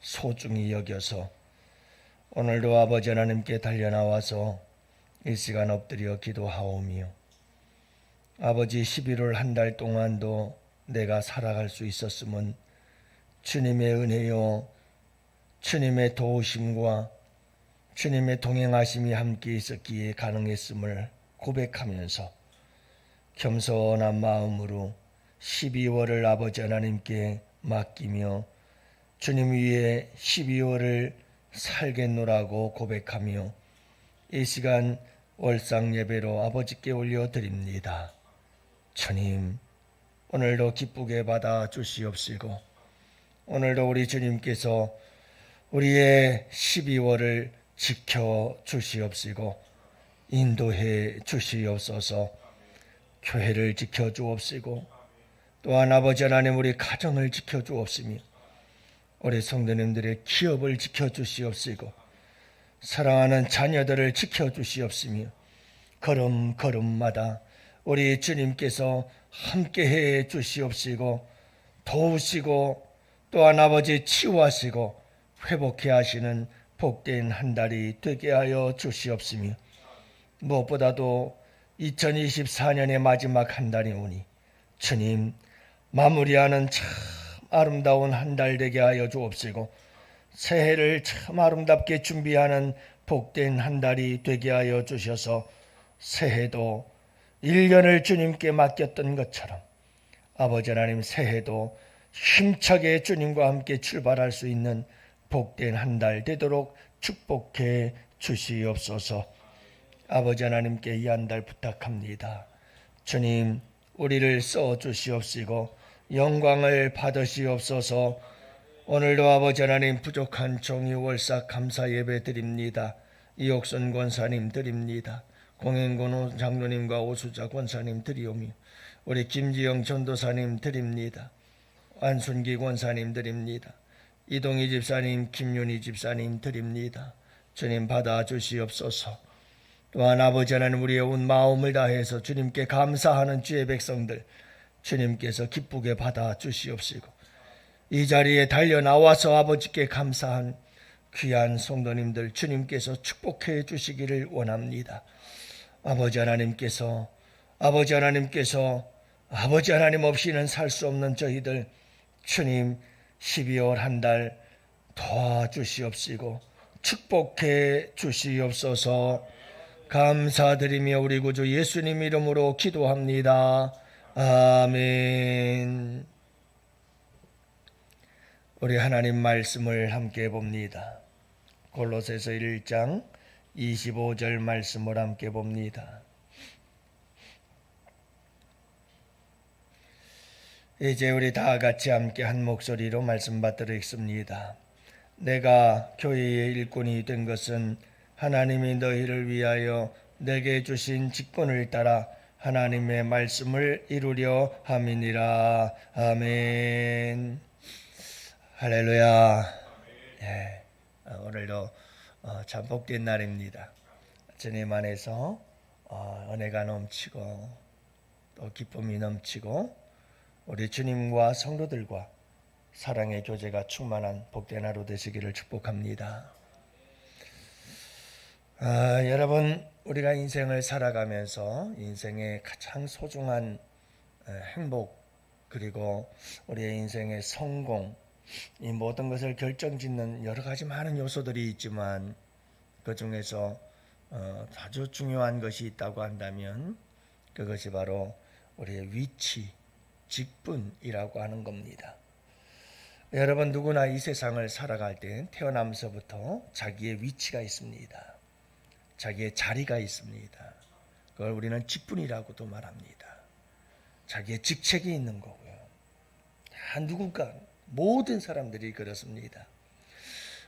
소중히 여겨서 오늘도 아버지 하나님께 달려나와서 이 시간 엎드려 기도하오며 아버지 11월 한 달 동안도 내가 살아갈 수 있었음은 주님의 은혜요 주님의 도우심과 주님의 동행하심이 함께 있었기에 가능했음을 고백하면서 겸손한 마음으로 12월을 아버지 하나님께 맡기며 주님 위에 12월을 살겠노라고 고백하며 이 시간 월상 예배로 아버지께 올려드립니다. 주님, 오늘도 기쁘게 받아 주시옵시고, 오늘도 우리 주님께서 우리의 12월을 지켜 주시옵시고, 인도해 주시옵소서, 교회를 지켜 주옵시고, 또한 아버지 하나님 우리 가정을 지켜 주옵시며, 우리 성도님들의 기업을 지켜 주시옵시고, 사랑하는 자녀들을 지켜 주시옵시며, 걸음걸음마다 우리 주님께서 함께해 주시옵시고 도우시고 또한 아버지 치유하시고 회복해 하시는 복된 한 달이 되게 하여 주시옵시며 무엇보다도 2024년의 마지막 한 달이 오니 주님 마무리하는 참 아름다운 한 달 되게 하여 주옵시고 새해를 참 아름답게 준비하는 복된 한 달이 되게 하여 주셔서 새해도 1년을 주님께 맡겼던 것처럼 아버지 하나님 새해도 힘차게 주님과 함께 출발할 수 있는 복된 한 달 되도록 축복해 주시옵소서. 아버지 하나님께 이 한 달 부탁합니다. 주님, 우리를 써 주시옵시고 영광을 받으시옵소서. 오늘도 아버지 하나님 부족한 종이 월삭 감사 예배 드립니다. 이옥선 권사님 드립니다. 공행권 장로님과 오수자 권사님 드리오며 우리 김지영 전도사님 드립니다. 안순기 권사님 드립니다. 이동희 집사님, 김윤희 집사님 드립니다. 주님 받아 주시옵소서. 또한 아버지 하나님 우리의 온 마음을 다해서 주님께 감사하는 주의 백성들 주님께서 기쁘게 받아 주시옵시고 이 자리에 달려 나와서 아버지께 감사한 귀한 성도님들 주님께서 축복해 주시기를 원합니다. 아버지 하나님께서 아버지 하나님께서 아버지 하나님 없이는 살 수 없는 저희들 주님 12월 한 달 도와주시옵시고 축복해 주시옵소서 감사드리며 우리 구주 예수님 이름으로 기도합니다. 아멘. 우리 하나님 말씀을 함께 봅니다. 골로새서 1장 25절 말씀을 함께 봅니다. 이제 우리 다 같이 함께 한 목소리로 말씀 받들어 읽습니다. 내가 교회의 일꾼이 된 것은 하나님이 너희를 위하여 내게 주신 직분을 따라 하나님의 말씀을 이루려 함이니라. 아멘. 할렐루야. 예, 오늘도 어, 참 복된 날입니다. 주님 안에서 어, 은혜가 넘치고 또 기쁨이 넘치고 우리 주님과 성도들과 사랑의 교제가 충만한 복된 하루 되시기를 축복합니다. 아, 여러분 우리가 인생을 살아가면서 인생의 가장 소중한 행복 그리고 우리의 인생의 성공 이 모든 것을 결정짓는 여러 가지 많은 요소들이 있지만 그 중에서 어, 아주 중요한 것이 있다고 한다면 그것이 바로 우리의 위치, 직분이라고 하는 겁니다. 여러분 누구나 이 세상을 살아갈 때 태어나면서부터 자기의 위치가 있습니다. 자기의 자리가 있습니다. 그걸 우리는 직분이라고도 말합니다. 자기의 직책이 있는 거고요. 다 누군가 모든 사람들이 그렇습니다.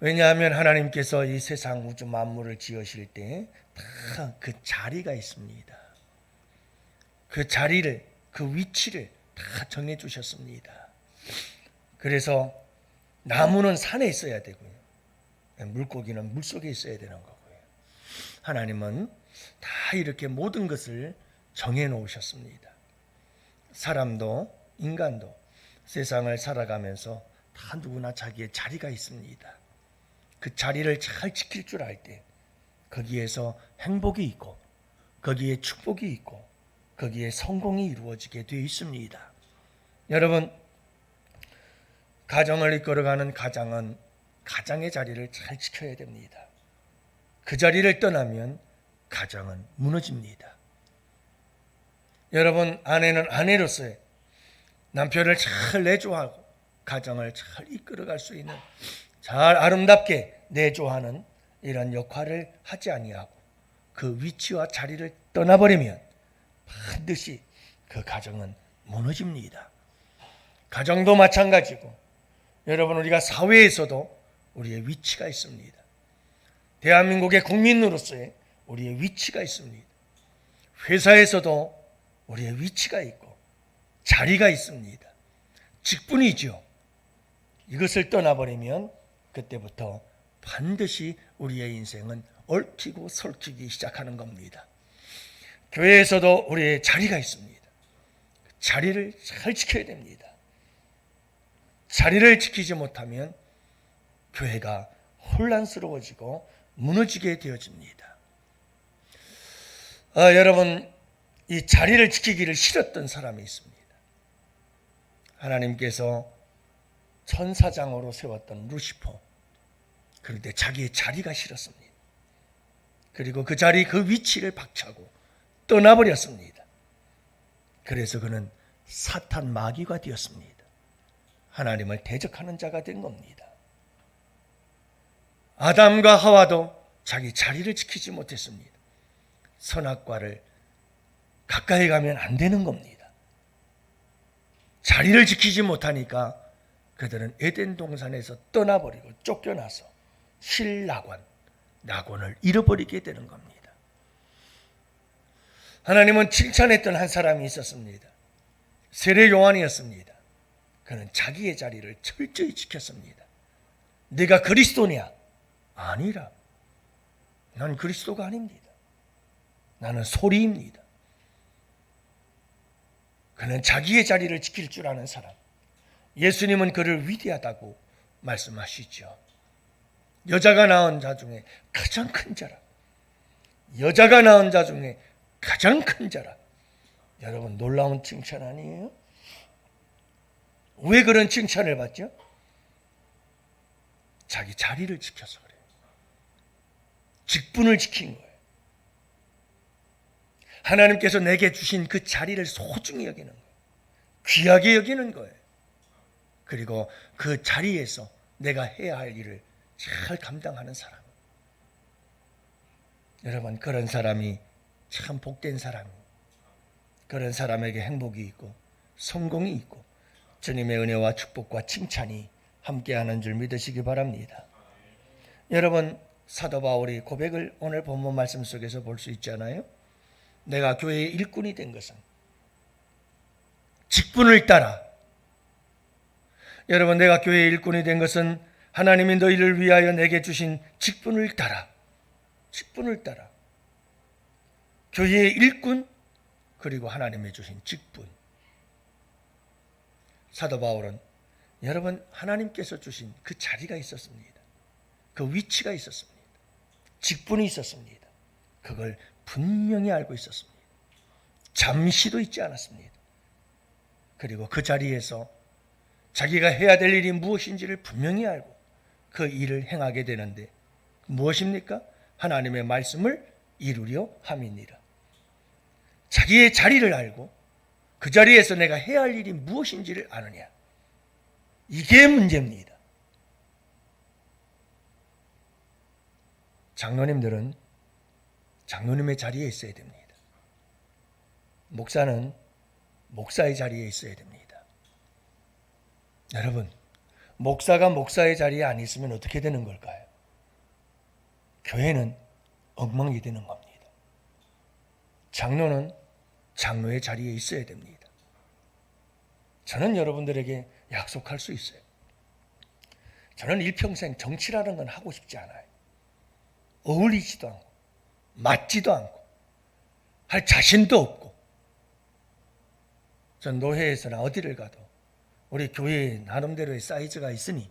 왜냐하면 하나님께서 이 세상 우주 만물을 지으실 때 다 그 자리가 있습니다. 그 자리를 그 위치를 다 정해 주셨습니다. 그래서 나무는 산에 있어야 되고요. 물고기는 물 속에 있어야 되는 거고요. 하나님은 다 이렇게 모든 것을 정해 놓으셨습니다. 사람도 인간도 세상을 살아가면서 다 누구나 자기의 자리가 있습니다. 그 자리를 잘 지킬 줄 알 때 거기에서 행복이 있고 거기에 축복이 있고 거기에 성공이 이루어지게 되어 있습니다. 여러분 가정을 이끌어가는 가장은 가장의 자리를 잘 지켜야 됩니다. 그 자리를 떠나면 가정은 무너집니다. 여러분 아내는 아내로서의 남편을 잘 내조하고 가정을 잘 이끌어갈 수 있는 잘 아름답게 내조하는 이런 역할을 하지 아니하고 그 위치와 자리를 떠나버리면 반드시 그 가정은 무너집니다. 가정도 마찬가지고 여러분 우리가 사회에서도 우리의 위치가 있습니다. 대한민국의 국민으로서의 우리의 위치가 있습니다. 회사에서도 우리의 위치가 있고 자리가 있습니다. 직분이죠. 이것을 떠나버리면 그때부터 반드시 우리의 인생은 얽히고 설키기 시작하는 겁니다. 교회에서도 우리의 자리가 있습니다. 자리를 잘 지켜야 됩니다. 자리를 지키지 못하면 교회가 혼란스러워지고 무너지게 되어집니다. 아, 여러분, 이 자리를 지키기를 싫었던 사람이 있습니다. 하나님께서 천사장으로 세웠던 루시퍼. 그런데 자기의 자리가 싫었습니다. 그리고 그 자리, 그 위치를 박차고 떠나버렸습니다. 그래서 그는 사탄 마귀가 되었습니다. 하나님을 대적하는 자가 된 겁니다. 아담과 하와도 자기 자리를 지키지 못했습니다. 선악과를 가까이 가면 안 되는 겁니다. 자리를 지키지 못하니까 그들은 에덴 동산에서 떠나버리고 쫓겨나서 신라관, 낙원을 잃어버리게 되는 겁니다. 하나님은 칭찬했던 한 사람이 있었습니다. 세례 요한이었습니다. 그는 자기의 자리를 철저히 지켰습니다. 내가 그리스도냐? 아니라. 난 그리스도가 아닙니다. 나는 소리입니다. 그는 자기의 자리를 지킬 줄 아는 사람. 예수님은 그를 위대하다고 말씀하시죠. 여자가 낳은 자 중에 가장 큰 자라. 여자가 낳은 자 중에 가장 큰 자라. 여러분 놀라운 칭찬 아니에요? 왜 그런 칭찬을 받죠? 자기 자리를 지켜서 그래요. 직분을 지킨 거예요. 하나님께서 내게 주신 그 자리를 소중히 여기는 거예요. 귀하게 여기는 거예요. 그리고 그 자리에서 내가 해야 할 일을 잘 감당하는 사람. 여러분, 그런 사람이 참 복된 사람입니다. 그런 사람에게 행복이 있고 성공이 있고 주님의 은혜와 축복과 칭찬이 함께하는 줄 믿으시기 바랍니다. 여러분 사도 바울이 고백을 오늘 본문 말씀 속에서 볼 수 있잖아요. 내가 교회의 일꾼이 된 것은 직분을 따라 여러분 내가 교회의 일꾼이 된 것은 하나님이 너희를 위하여 내게 주신 직분을 따라 직분을 따라 교회의 일꾼 그리고 하나님이 주신 직분. 사도 바울은 여러분 하나님께서 주신 그 자리가 있었습니다. 그 위치가 있었습니다. 직분이 있었습니다. 그걸 분명히 알고 있었습니다. 잠시도 잊지 않았습니다. 그리고 그 자리에서 자기가 해야 될 일이 무엇인지를 분명히 알고 그 일을 행하게 되는데 무엇입니까? 하나님의 말씀을 이루려 함이니라. 자기의 자리를 알고 그 자리에서 내가 해야 할 일이 무엇인지를 아느냐. 이게 문제입니다. 장로님들은 장로님의 자리에 있어야 됩니다. 목사는 목사의 자리에 있어야 됩니다. 여러분, 목사가 목사의 자리에 안 있으면 어떻게 되는 걸까요? 교회는 엉망이 되는 겁니다. 장로는 장로의 자리에 있어야 됩니다. 저는 여러분들에게 약속할 수 있어요. 저는 일평생 정치라는 건 하고 싶지 않아요. 어울리지도 않고, 맞지도 않고, 할 자신도 없고, 전 노회에서나 어디를 가도 우리 교회에 나름대로의 사이즈가 있으니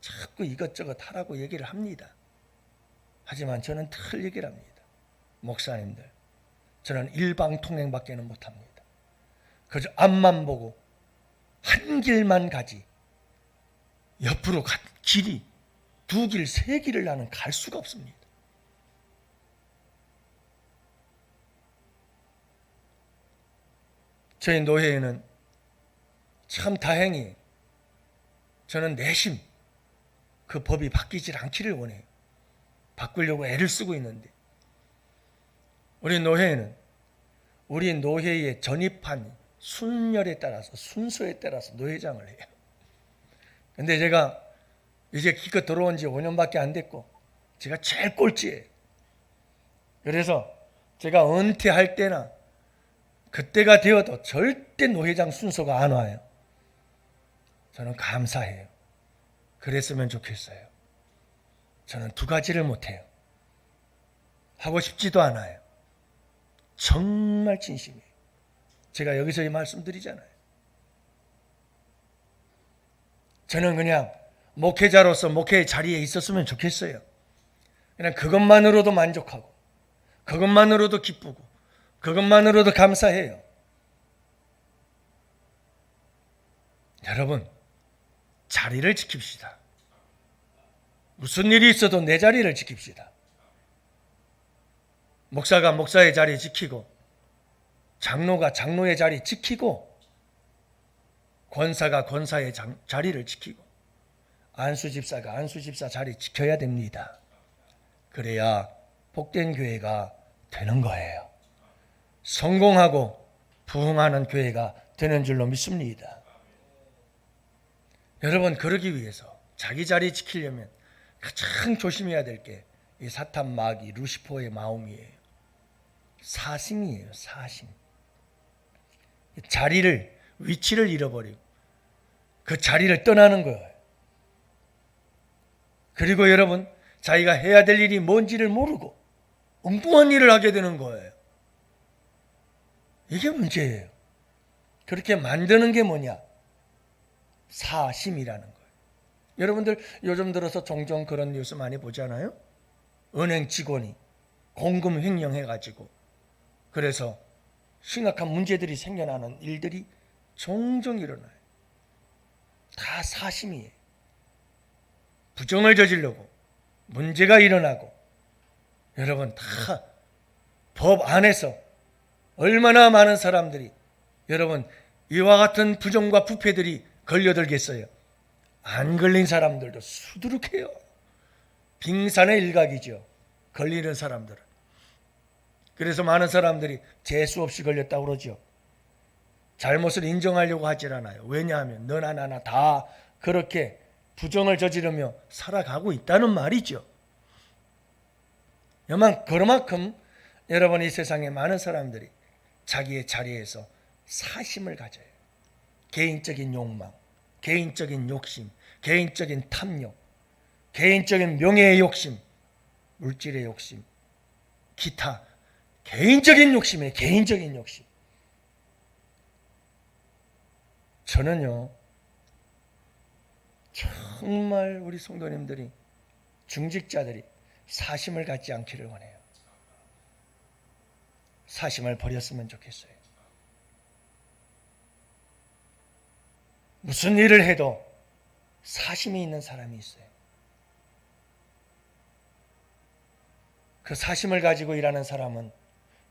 자꾸 이것저것 하라고 얘기를 합니다. 하지만 저는 틀 얘기를 합니다. 목사님들, 저는 일방통행밖에는 못합니다. 그저 앞만 보고 한 길만 가지 옆으로 가, 길이 두 길, 세 길을 나는 갈 수가 없습니다. 저희 노회에는 참 다행히 저는 내심 그 법이 바뀌질 않기를 원해요. 바꾸려고 애를 쓰고 있는데 우리 노회에는 우리 노회에 전입한 순열에 따라서 순서에 따라서 노회장을 해요. 근데 제가 이제 기껏 들어온 지 5년밖에 안 됐고 제가 제일 꼴찌예요. 그래서 제가 은퇴할 때나 그때가 되어도 절대 노회장 순서가 안 와요. 저는 감사해요. 그랬으면 좋겠어요. 저는 두 가지를 못해요. 하고 싶지도 않아요. 정말 진심이에요. 제가 여기서 이 말씀드리잖아요. 저는 그냥 목회자로서 목회의 자리에 있었으면 좋겠어요. 그냥 그것만으로도 만족하고, 그것만으로도 기쁘고, 그것만으로도 감사해요. 여러분, 자리를 지킵시다. 무슨 일이 있어도 내 자리를 지킵시다. 목사가 목사의 자리 지키고, 장로가 장로의 자리 지키고, 권사가 권사의 장, 자리를 지키고, 안수 집사가 안수 집사 자리 지켜야 됩니다. 그래야 복된 교회가 되는 거예요. 성공하고 부흥하는 교회가 되는 줄로 믿습니다. 여러분 그러기 위해서 자기 자리 지키려면 가장 조심해야 될 게 이 사탄 마귀 루시퍼의 마음이에요. 사심이에요. 사심. 자리를 위치를 잃어버리고 그 자리를 떠나는 거예요. 그리고 여러분 자기가 해야 될 일이 뭔지를 모르고 엉뚱한 일을 하게 되는 거예요. 이게 문제예요. 그렇게 만드는 게 뭐냐? 사심이라는 거예요. 여러분들 요즘 들어서 종종 그런 뉴스 많이 보잖아요. 은행 직원이 공금 횡령해 가지고 그래서 심각한 문제들이 생겨나는 일들이 종종 일어나요. 다 사심이에요. 부정을 저지르고 문제가 일어나고 여러분 다 법 안에서 얼마나 많은 사람들이 여러분 이와 같은 부정과 부패들이 걸려들겠어요. 안 걸린 사람들도 수두룩해요. 빙산의 일각이죠. 걸리는 사람들은. 그래서 많은 사람들이 재수 없이 걸렸다고 그러죠. 잘못을 인정하려고 하질 않아요. 왜냐하면 너나 나나 다 그렇게 부정을 저지르며 살아가고 있다는 말이죠. 여만 그만큼 여러분 이 세상에 많은 사람들이 자기의 자리에서 사심을 가져요. 개인적인 욕망, 개인적인 욕심, 개인적인 탐욕, 개인적인 명예의 욕심, 물질의 욕심, 기타 개인적인 욕심에 개인적인 욕심. 저는요 정말 우리 성도님들이 중직자들이 사심을 갖지 않기를 원해요. 사심을 버렸으면 좋겠어요. 무슨 일을 해도 사심이 있는 사람이 있어요. 그 사심을 가지고 일하는 사람은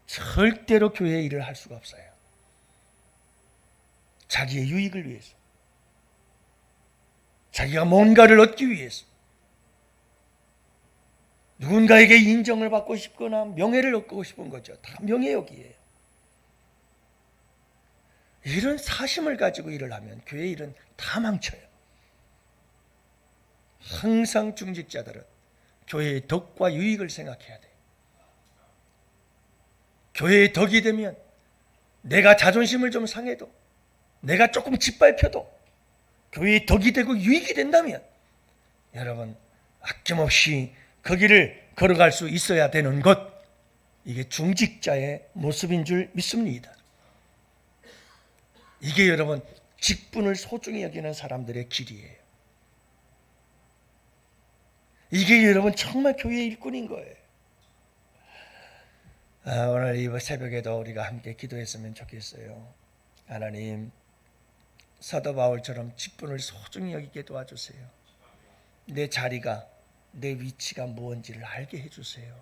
절대로 교회 일을 할 수가 없어요. 자기의 유익을 위해서. 자기가 뭔가를 얻기 위해서. 누군가에게 인정을 받고 싶거나 명예를 얻고 싶은 거죠. 다 명예욕이에요. 이런 사심을 가지고 일을 하면 교회 일은 다 망쳐요. 항상 중직자들은 교회의 덕과 유익을 생각해야 돼요. 교회의 덕이 되면 내가 자존심을 좀 상해도 내가 조금 짓밟혀도 교회의 덕이 되고 유익이 된다면 여러분 아낌없이 그 길을 걸어갈 수 있어야 되는 것 이게 중직자의 모습인 줄 믿습니다. 이게 여러분 직분을 소중히 여기는 사람들의 길이에요. 이게 여러분 정말 교회의 일꾼인 거예요. 아, 오늘 이 새벽에도 우리가 함께 기도했으면 좋겠어요. 하나님, 사도 바울처럼 직분을 소중히 여기게 도와주세요. 내 자리가, 내 위치가 무엇인지를 알게 해주세요.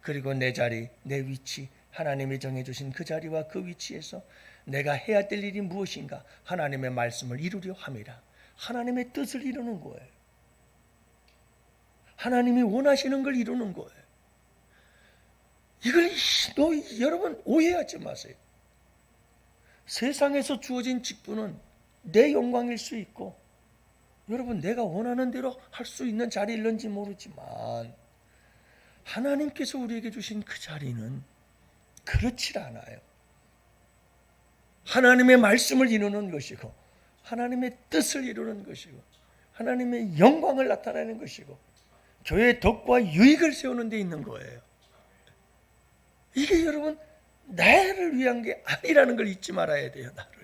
그리고 내 자리, 내 위치, 하나님이 정해주신 그 자리와 그 위치에서 내가 해야 될 일이 무엇인가 하나님의 말씀을 이루려 함이라. 하나님의 뜻을 이루는 거예요. 하나님이 원하시는 걸 이루는 거예요. 이걸 너 여러분 오해하지 마세요. 세상에서 주어진 직분은 내 영광일 수 있고 여러분 내가 원하는 대로 할 수 있는 자리일는지 모르지만 하나님께서 우리에게 주신 그 자리는 그렇지 않아요. 하나님의 말씀을 이루는 것이고 하나님의 뜻을 이루는 것이고 하나님의 영광을 나타내는 것이고 교회의 덕과 유익을 세우는 데 있는 거예요. 이게 여러분 나를 위한 게 아니라는 걸 잊지 말아야 돼요. 나를.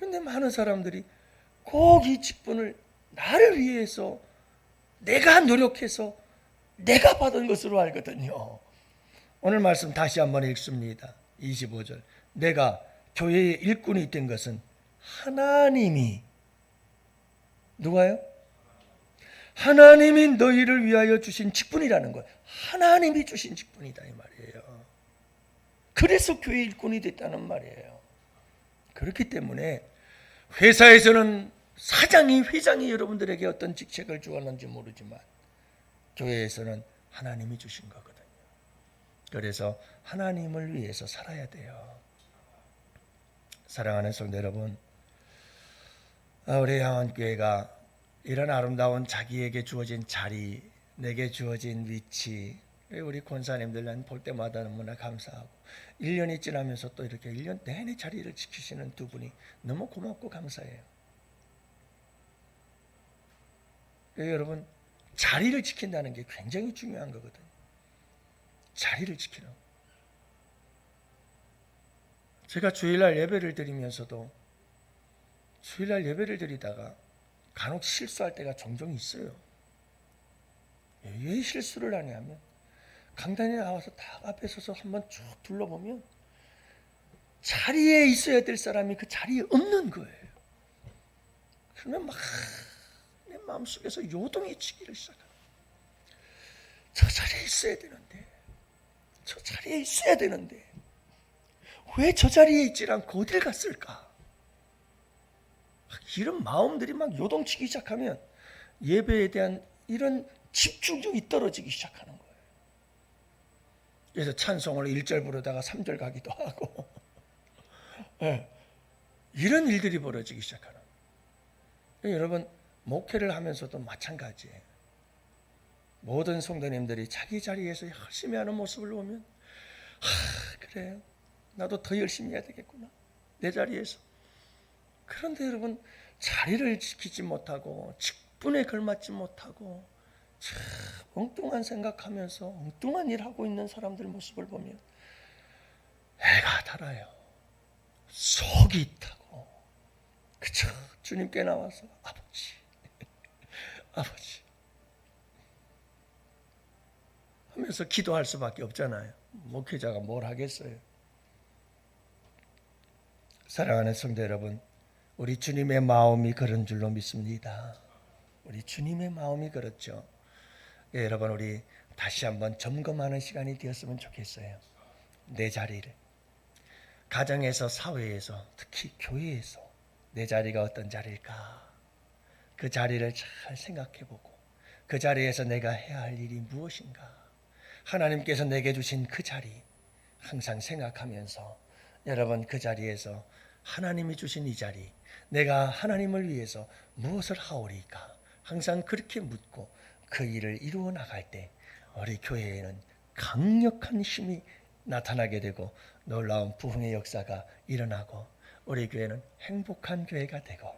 그런데 많은 사람들이 꼭 이 직분을 나를 위해서 내가 노력해서 내가 받은 것으로 알거든요. 오늘 말씀 다시 한번 읽습니다. 25절. 내가 교회의 일꾼이 된 것은 하나님이 누가요? 하나님이 너희를 위하여 주신 직분이라는 거예요. 하나님이 주신 직분이다 이 말이에요. 그래서 교회 일꾼이 됐다는 말이에요. 그렇기 때문에 회사에서는 사장이 회장이 여러분들에게 어떤 직책을 주었는지 모르지만 교회에서는 하나님이 주신 거거든요. 그래서 하나님을 위해서 살아야 돼요. 사랑하는 성도 여러분, 아, 우리 향원교회가 이런 아름다운 자기에게 주어진 자리, 내게 주어진 위치, 우리 권사님들 볼 때마다 너무나 감사하고 1년이 지나면서 또 이렇게 1년 내내 자리를 지키시는 두 분이 너무 고맙고 감사해요. 여러분 자리를 지킨다는 게 굉장히 중요한 거거든요. 자리를 지키는. 제가 주일날 예배를 드리면서도 주일날 예배를 드리다가 간혹 실수할 때가 종종 있어요. 왜 실수를 하냐면 강단에 나와서 다 앞에 서서 한번 쭉 둘러보면 자리에 있어야 될 사람이 그 자리에 없는 거예요. 그러면 막 내 마음속에서 요동이 치기를 시작해요. 저 자리에 있어야 되는데 저 자리에 있어야 되는데 왜 저 자리에 있지 않고 어딜 갔을까? 이런 마음들이 막 요동치기 시작하면 예배에 대한 이런 집중력이 떨어지기 시작하는 거예요. 그래서 찬송을 1절 부르다가 3절 가기도 하고 네. 이런 일들이 벌어지기 시작하는. 여러분 목회를 하면서도 마찬가지예요. 모든 성도님들이 자기 자리에서 열심히 하는 모습을 보면 하, 그래요. 나도 더 열심히 해야 되겠구나. 내 자리에서. 그런데 여러분 자리를 지키지 못하고 직분에 걸맞지 못하고 참 엉뚱한 생각하면서 엉뚱한 일 하고 있는 사람들 모습을 보면 애가 달아요. 속이 타고 그쵸 주님께 나와서 아버지 아버지 하면서 기도할 수밖에 없잖아요. 목회자가 뭘 하겠어요. 사랑하는 성도 여러분, 우리 주님의 마음이 그런 줄로 믿습니다. 우리 주님의 마음이 그렇죠. 예, 여러분 우리 다시 한번 점검하는 시간이 되었으면 좋겠어요. 내 자리를 가정에서 사회에서 특히 교회에서 내 자리가 어떤 자리일까? 그 자리를 잘 생각해 보고 그 자리에서 내가 해야 할 일이 무엇인가? 하나님께서 내게 주신 그 자리 항상 생각하면서 여러분 그 자리에서 하나님이 주신 이 자리 내가 하나님을 위해서 무엇을 하오리까? 항상 그렇게 묻고 그 일을 이루어 나갈 때 우리 교회에는 강력한 힘이 나타나게 되고 놀라운 부흥의 역사가 일어나고 우리 교회는 행복한 교회가 되고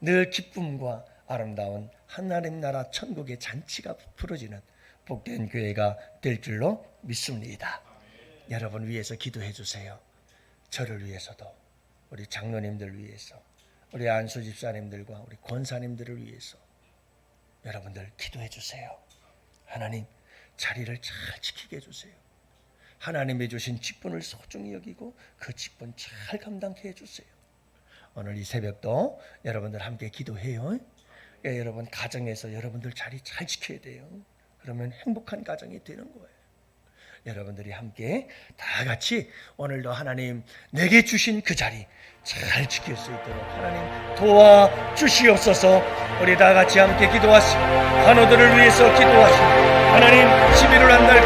늘 기쁨과 아름다운 하나님 나라 천국의 잔치가 부러지는 복된 교회가 될 줄로 믿습니다. 여러분 위해서 기도해 주세요. 저를 위해서도 우리 장로님들 위해서 우리 안수 집사님들과 우리 권사님들을 위해서 여러분들 기도해 주세요. 하나님 자리를 잘 지키게 해 주세요. 하나님이 주신 직분을 소중히 여기고 그 직분 잘 감당케 해 주세요. 오늘 이 새벽도 여러분들 함께 기도해요. 예, 여러분 가정에서 여러분들 자리 잘 지켜야 돼요. 그러면 행복한 가정이 되는 거예요. 여러분들이 함께 다 같이 오늘도 하나님 내게 주신 그 자리 잘 지킬 수 있도록 하나님 도와 주시옵소서. 우리 다 같이 함께 기도하시고 환우들을 위해서 기도하시고 하나님 11월 한달